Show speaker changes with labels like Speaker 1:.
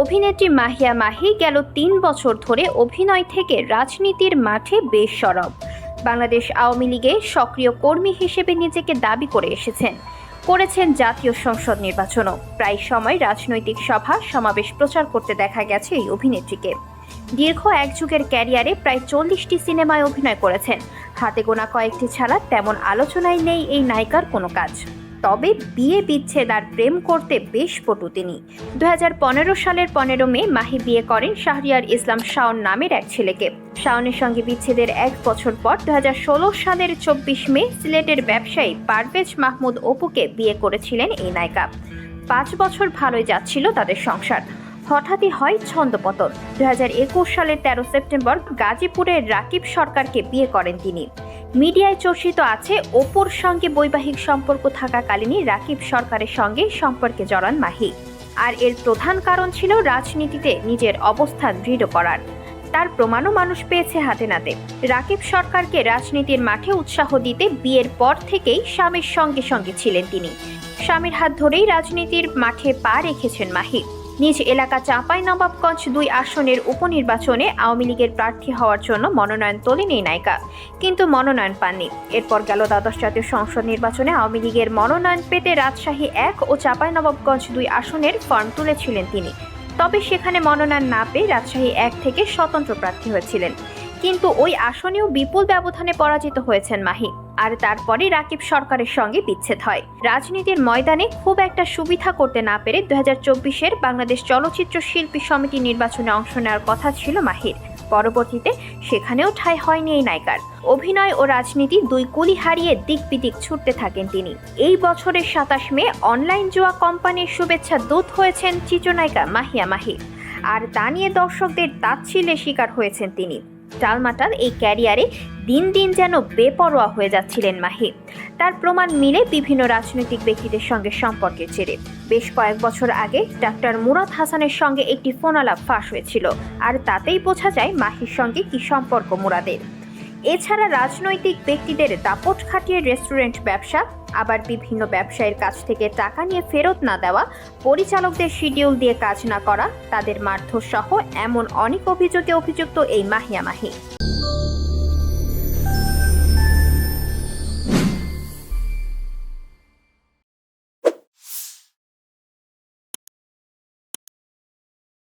Speaker 1: অভিনেত্রী মাহিয়া মাহি গেল তিন বছর ধরে অভিনয় থেকে রাজনীতির মাঠে বেশ সরব বাংলাদেশ আওয়ামী লীগে সক্রিয় কর্মী হিসেবে নিজেকে দাবি করে এসেছেন। করেছেন জাতীয় সংসদ নির্বাচনও। প্রায় সময় রাজনৈতিক সভা, সমাবেশ প্রচার করতে দেখা গেছে এই অভিনেত্রীকে। দীর্ঘ এক যুগের ক্যারিয়ারে প্রায় চল্লিশটি সিনেমায় অভিনয় করেছেন। হাতে গোনা কয়েকটি ছাড়া তেমন আলোচনায় নেই এই নায়িকার কোনো কাজ। তবে বিয়ে বিচ্ছেদ আর প্রেম করতে বেশ পটু তিনি। দু হাজার পনেরো সালের পনেরো মে মাহি বিয়ে করেন শাহরিয়ার ইসলাম শাওন নামের এক ছেলেকে। শাওনের সঙ্গে বিচ্ছেদের এক বছর পর দু হাজার ষোলো সালের চব্বিশ মে সিলেটের ব্যবসায়ী পারভেজ মাহমুদ অপুকে বিয়ে করেছিলেন এই নায়িকা। পাঁচ বছর ভালোই যাচ্ছিল তাদের সংসার। হঠাৎই হয় ছন্দপতন। দুই হাজার একুশ সালের তেরো সেপ্টেম্বর গাজীপুরের রাকিব সরকারকে বিয়ে করেন তিনি। মিডিয়ায় চর্চিত আছে অপুর সঙ্গে বৈবাহিক সম্পর্ক থাকাকালীনই রাকিব সরকারের সঙ্গে সম্পর্কে জড়ান মাহি। আর এর প্রধান কারণ ছিল রাজনীতিতে নিজের অবস্থান দৃঢ় করার। তার প্রমাণও মানুষ পেয়েছে হাতে নাতে। রাকিব সরকারকে রাজনীতির মাঠে উৎসাহ দিতে বিয়ের পর থেকেই স্বামীর সঙ্গে সঙ্গে ছিলেন তিনি। স্বামীর হাত ধরেই রাজনীতির মাঠে পা রেখেছেন মাহি। নিজ এলাকা চাঁপাই নবাবগঞ্জ দুই আসনের উপনির্বাচনে আওয়ামী লীগের প্রার্থী হওয়ার জন্য মনোনয়ন তোলেন এই নায়িকা, কিন্তু মনোনয়ন পাননি। এরপর গেল দ্বাদশ জাতীয় সংসদ নির্বাচনে আওয়ামী লীগের মনোনয়ন পেতে রাজশাহী এক ও চাঁপাই নবাবগঞ্জ দুই আসনের ফর্ম তুলেছিলেন তিনি। তবে সেখানে মনোনয়ন না পেয়ে রাজশাহী এক থেকে স্বতন্ত্র প্রার্থী হয়েছিলেন। কিন্তু ওই আসনেও বিপুল ব্যবধানে পরাজিত হয়েছেন মাহি। আর তারপরে রাকিব সরকারের সঙ্গে বিচ্ছেদ হয়। রাজনীতির ময়দানে খুব একটা সুবিধা করতে না পেরে দু হাজার চব্বিশের বাংলাদেশ চলচ্চিত্র শিল্পী সমিতি নির্বাচনে অংশ নেওয়ার কথা ছিল মাহির। পরবর্তীতে সেখানেও ঠাঁই হয়নি এই নায়িকার। অভিনয় ও রাজনীতি দুই কুলি হারিয়ে দিক বিদিক ছুটতে থাকেন তিনি। এই বছরের সাতাশ মে অনলাইন জুয়া কোম্পানির শুভেচ্ছা দূত হয়েছেন চিত্রনায়িকা মাহিয়া মাহি। আর তা নিয়ে দর্শকদের তাচ্ছিল্যের শিকার হয়েছেন তিনি। টালমাটাল এই ক্যারিয়ারে দিন দিন যেন বেপরোয়া হয়ে যাচ্ছিলেন মাহি। তার প্রমাণ মিলে বিভিন্ন রাজনৈতিক ব্যক্তিদের সঙ্গে সম্পর্কের জেরে। বেশ কয়েক বছর আগে ডাক্তার মুরাদ হাসানের সঙ্গে একটি ফোনালাপ ফাঁস হয়েছিল, আর তাতেই বোঝা যায় মাহির সঙ্গে কি সম্পর্ক মুরাদের। এছাড়া রাজনৈতিক ব্যক্তিদের দাপট খাটিয়ে রেস্টুরেন্ট ব্যবসা আবার বিভিন্ন ব্যবসায়ীর কাছ থেকে টাকা নিয়ে ফেরত না দেওয়া, পরিচালকদের শিডিউল দিয়ে কাজ না করা, তাদের মারধর সহ এমন অনেক অভিযোগে অভিযুক্ত এই মাহিয়া মাহি